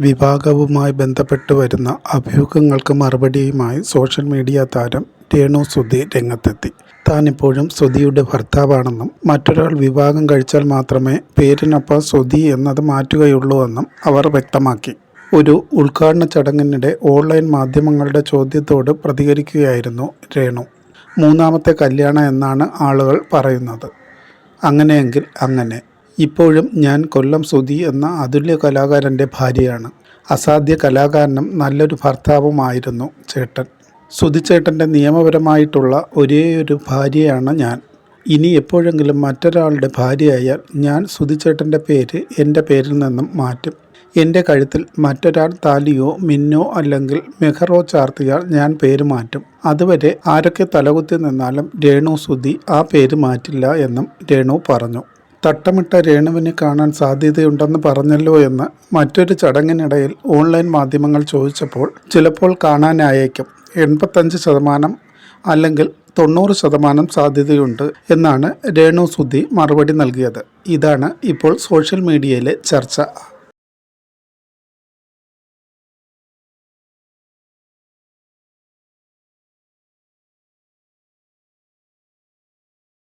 വിവാഹവുമായി ബന്ധപ്പെട്ട് വരുന്ന അഭ്യൂഹങ്ങൾക്ക് മറുപടിയുമായി സോഷ്യൽ മീഡിയ താരം രേണു സുധി രംഗത്തെത്തി. താനിപ്പോഴും സുധിയുടെ ഭർത്താവാണെന്നും മറ്റൊരാൾ വിവാഹം കഴിച്ചാൽ മാത്രമേ പേരിനൊപ്പം സുധി എന്നത് മാറ്റുകയുള്ളൂ എന്നും അവർ വ്യക്തമാക്കി. ഒരു ഉദ്ഘാടന ചടങ്ങിനിടെ ഓൺലൈൻ മാധ്യമങ്ങളുടെ ചോദ്യത്തോട് പ്രതികരിക്കുകയായിരുന്നു രേണു. മൂന്നാമത്തെ കല്യാണം എന്നാണ് ആളുകൾ പറയുന്നത്. അങ്ങനെയെങ്കിൽ അങ്ങനെ ഇപ്പോഴും ഞാൻ കൊല്ലം സുധി എന്ന അതുല്യ കലാകാരന്റെ ഭാര്യയാണ്. അസാധ്യ കലാകാരനും നല്ലൊരു ഭർത്താവുമായിരുന്നു ചേട്ടൻ. സുധിച്ചേട്ടന്റെ നിയമപരമായിട്ടുള്ള ഒരേയൊരു ഭാര്യയാണ് ഞാൻ. ഇനി എപ്പോഴെങ്കിലും മറ്റൊരാളുടെ ഭാര്യയായാൽ ഞാൻ സുധിച്ചേട്ടന്റെ പേര് എന്റെ പേരിൽ നിന്നും മാറ്റും. എന്റെ കഴുത്തിൽ മറ്റൊരാൾ താലിയോ മിന്നോ അല്ലെങ്കിൽ മെഹറോ ചാർത്തിയാൽ ഞാൻ പേര് മാറ്റും. അതുവരെ ആരൊക്കെ തലകുത്തി നിന്നാലും രേണു സുധി ആ പേര് മാറ്റില്ല എന്നും രേണു പറഞ്ഞു. തട്ടമിട്ട രേണുവിന് കാണാൻ സാധ്യതയുണ്ടെന്ന് പറഞ്ഞല്ലോ എന്ന് മറ്റൊരു ചടങ്ങിനിടയിൽ ഓൺലൈൻ മാധ്യമങ്ങൾ ചോദിച്ചപ്പോൾ ചിലപ്പോൾ കാണാനായേക്കും. എൺപത്തഞ്ച് ശതമാനം അല്ലെങ്കിൽ തൊണ്ണൂറ് ശതമാനം സാധ്യതയുണ്ട് എന്നാണ് രേണു സുധി മറുപടി നൽകിയത്. ഇതാണ് ഇപ്പോൾ സോഷ്യൽ മീഡിയയിലെ ചർച്ച.